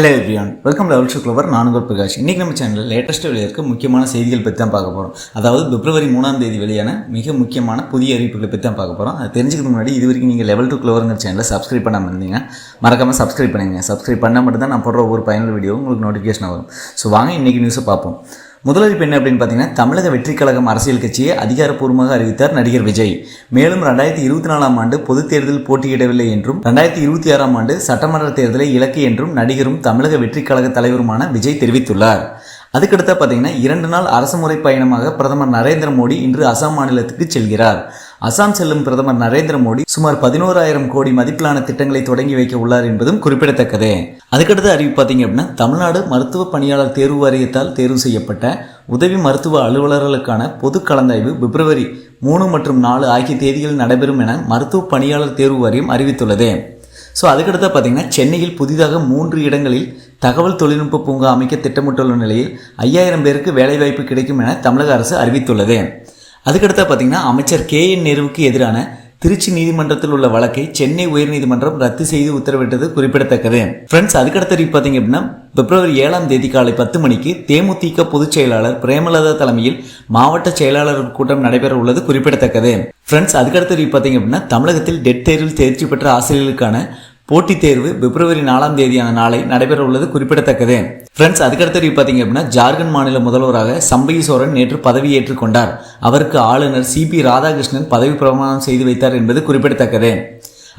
Hello everyone welcome level show clever நான் பிரகாஷ். இன்றைக்கி நம்ம சேனலில் லேட்டஸ்ட் வெளியிருக்க முக்கியமான செய்திகள் பற்றி தான் பார்க்க போகிறோம் அதாவது பிப்ரவரி மூணாம் தேதி வெளியான மிக முக்கியமான புதிய அறிவிப்புகளை பற்றி தான் பார்க்க போகிறோம் அது தெரிஞ்சுக்கிறதுக்கு முன்னாடி இது வரைக்கும் நீங்கள் லெவல் டூ கிளவருங்கிற சேனலில் சப்ஸ்கிரைப் பண்ணாமல் இருந்தீங்க மறக்காமல் சப்ஸ்கிரைப் பண்ணுங்க சப்ஸ்கிரைப் பண்ணால் மட்டும் தான் நான் போடுற ஒவ்வொரு பயனுள்ள வீடியோ உங்களுக்கு நோட்டிஃபிகேஷன் வரும். ஸோ வாங்க இன்றைக்கி நியூஸை பார்ப்போம். முதலமைப்பு என்ன அப்படின்னு பார்த்தீங்கன்னா தமிழக வெற்றி கழகம் அரசியல் கட்சியை அதிகாரப்பூர்வமாக அறிவித்தார் நடிகர் விஜய். மேலும் ரெண்டாயிரத்தி இருபத்தி நாலாம் ஆண்டு பொதுத் தேர்தல் போட்டியிடவில்லை என்றும் ரெண்டாயிரத்தி இருபத்தி ஆறாம் ஆண்டு சட்டமன்ற தேர்தலை இலக்கு என்றும் நடிகரும் தமிழக வெற்றி கழக தலைவருமான விஜய் தெரிவித்துள்ளார். அதுக்கடுத்த பார்த்தீங்கன்னா இரண்டு நாள் அரசுமுறை பயணமாக பிரதமர் நரேந்திர மோடி இன்று அசாம் மாநிலத்துக்கு செல்கிறார். அசாம் செல்லும் பிரதமர் நரேந்திர மோடி சுமார் பதினோராயிரம் கோடி மதிப்பிலான திட்டங்களை தொடங்கி வைக்க உள்ளார் என்பதும் குறிப்பிடத்தக்கது. அதுக்கடுத்து அறிவிப்பு பார்த்தீங்க அப்படின்னா தமிழ்நாடு மருத்துவ பணியாளர் தேர்வு வாரியத்தால் தேர்வு செய்யப்பட்ட உதவி மருத்துவ அலுவலர்களுக்கான பொது கலந்தாய்வு பிப்ரவரி மூணு மற்றும் நாலு ஆகிய தேதிகளில் நடைபெறும் என மருத்துவ பணியாளர் தேர்வு வாரியம் அறிவித்துள்ளது. ஸோ அதுக்கடுத்து பார்த்தீங்கன்னா சென்னையில் புதிதாக மூன்று இடங்களில் தகவல் தொழில்நுட்ப பூங்கா அமைக்க திட்டமிட்டுள்ள நிலையில் ஐயாயிரம் பேருக்கு வேலைவாய்ப்பு கிடைக்கும் என தமிழக அரசு அறிவித்துள்ளது. அதுக்கடுத்து பார்த்தீங்கன்னா அமைச்சர் கே என் நேருவுக்கு எதிரான திருச்சி நீதிமன்றத்தில் உள்ள வழக்கை சென்னை உயர்நீதிமன்றம் ரத்து செய்து உத்தரவிட்டது குறிப்பிடத்தக்கது. ஃப்ரெண்ட்ஸ் அதுக்கடுத்த அறிவிப்பு பார்த்தீங்க அப்படின்னா பிப்ரவரி ஏழாம் தேதி காலை பத்து மணிக்கு தேமுதிக பொதுச் செயலாளர் பிரேமலதா தலைமையில் மாவட்ட செயலாளர் கூட்டம் நடைபெற உள்ளது குறிப்பிடத்தக்கது. ஃப்ரெண்ட்ஸ் அதுக்கடுத்த பார்த்தீங்க அப்படின்னா தமிழகத்தில் டெட் தேர்வில் தேர்ச்சி பெற்ற ஆசிரியர்களுக்கான போட்டித் தேர்வு பிப்ரவரி நாலாம் தேதியான நாளை நடைபெற உள்ளது குறிப்பிடத்தக்கது. ஃப்ரெண்ட்ஸ் அதுக்கடுத்து பார்த்தீங்க அப்படின்னா ஜார்க்கண்ட் மாநில முதல்வராக சம்பகி சோரன் நேற்று பதவியேற்றுக் கொண்டார். அவருக்கு ஆளுநர் சி பி ராதாகிருஷ்ணன் பதவி பிரமாணம் செய்து வைத்தார் என்பது குறிப்பிடத்தக்கது.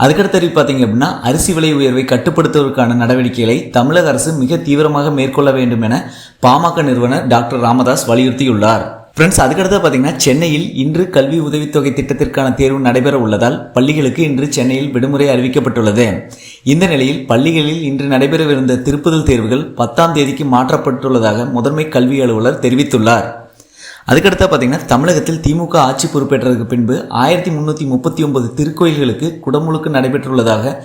அதுக்கடுத்து பார்த்தீங்க அப்படின்னா அரிசி விலை உயர்வை கட்டுப்படுத்துவதற்கான நடவடிக்கைகளை தமிழக அரசு மிக தீவிரமாக மேற்கொள்ள வேண்டும் என பாமக நிறுவனர் டாக்டர் ராமதாஸ் வலியுறுத்தியுள்ளார். ஃப்ரெண்ட்ஸ் அதுக்கடுத்து பார்த்தீங்கன்னா சென்னையில் இன்று கல்வி உதவித்தொகை திட்டத்திற்கான தேர்வு நடைபெற உள்ளதால் பள்ளிகளுக்கு இன்று சென்னையில் விடுமுறை அறிவிக்கப்பட்டுள்ளது. இந்த நிலையில் பள்ளிகளில் இன்று நடைபெறவிருந்த திருப்புதல் தேர்வுகள் பத்தாம் தேதிக்கு மாற்றப்பட்டுள்ளதாக முதன்மை கல்வி அலுவலர் தெரிவித்துள்ளார். அதுக்கடுத்து பார்த்தீங்கன்னா தமிழகத்தில் திமுக ஆட்சி பொறுப்பேற்றதுக்கு பின்பு ஆயிரத்தி முன்னூற்றி முப்பத்தி ஒன்பது திருக்கோயில்களுக்கு குடமுழுக்கு நடைபெற்றுள்ளதாக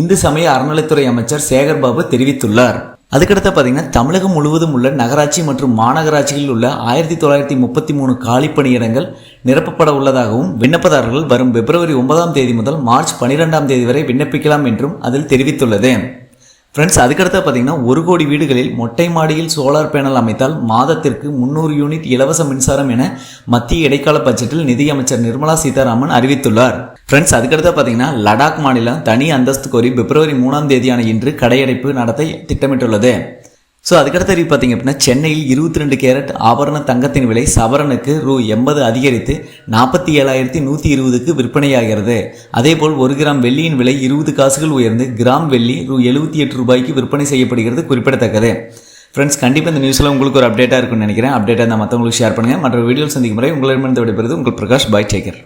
இந்து சமய அறநிலைத்துறை அமைச்சர் சேகர்பாபு தெரிவித்துள்ளார். அதுக்கடுத்து பார்த்தீங்கன்னா தமிழகம் முழுவதும் உள்ள நகராட்சி மற்றும் மாநகராட்சிகளில் உள்ள ஆயிரத்தி தொள்ளாயிரத்தி முப்பத்தி மூணு காலிப்பணியிடங்கள் நிரப்பப்பட உள்ளதாகவும் விண்ணப்பதாரர்கள் வரும் பிப்ரவரி ஒன்பதாம் தேதி முதல் மார்ச் பனிரெண்டாம் தேதி வரை விண்ணப்பிக்கலாம் என்றும் அதில் தெரிவித்துள்ளது. ஃப்ரெண்ட்ஸ் அதுக்கடுத்து பார்த்தீங்கன்னா ஒரு கோடி வீடுகளில் மொட்டை மாடியில் சோலார் பேனல் அமைத்தால் மாதத்திற்கு முந்நூறு யூனிட் இலவச மின்சாரம் என மத்திய இடைக்கால பட்ஜெட்டில் நிதியமைச்சர் நிர்மலா சீதாராமன் அறிவித்துள்ளார். ஃப்ரெண்ட்ஸ் அதுக்கடுத்து பார்த்தீங்கன்னா லடாக் மாநிலம் தனி அந்தஸ்து கோரி பிப்ரவரி மூணாம் தேதியான இன்று கடையடைப்பு நடத்த திட்டமிட்டுள்ளது. ஸோ அதுக்கடுத்த அறிவு பார்த்தீங்க அப்படின்னா சென்னையில் இருபத்தி ரெண்டு கேரட் ஆபரண தங்கத்தின் விலை சவரனுக்கு ரூ எண்பது அதிகரித்து நாற்பத்தி ஏழாயிரத்தி நூற்றி இருபதுக்கு விற்பனையாகிறது. அதேபோல் ஒரு கிராம் வெள்ளியின் விலை இருபது காசுகள் உயர்ந்து கிராம் வெள்ளி ரூ எழுபத்தி எட்டு ரூபாய்க்கு விற்பனை செய்யப்படுகிறது குறிப்பிடத்தக்கது. ஃப்ரெண்ட்ஸ் கண்டிப்பாக இந்த நியூஸில் உங்களுக்கு ஒரு அப்டேட்டாக இருக்கும்னு நினைக்கிறேன். அப்டேட்டாக இருந்தால் மற்றவங்களுக்கு ஷேர் பண்ணுங்கள் மற்ற வீடியோ சந்திக்கும் முறை உங்களிடமிருந்து விடைபெறுது உங்கள் பிரகாஷ் பாய் டேக்கர்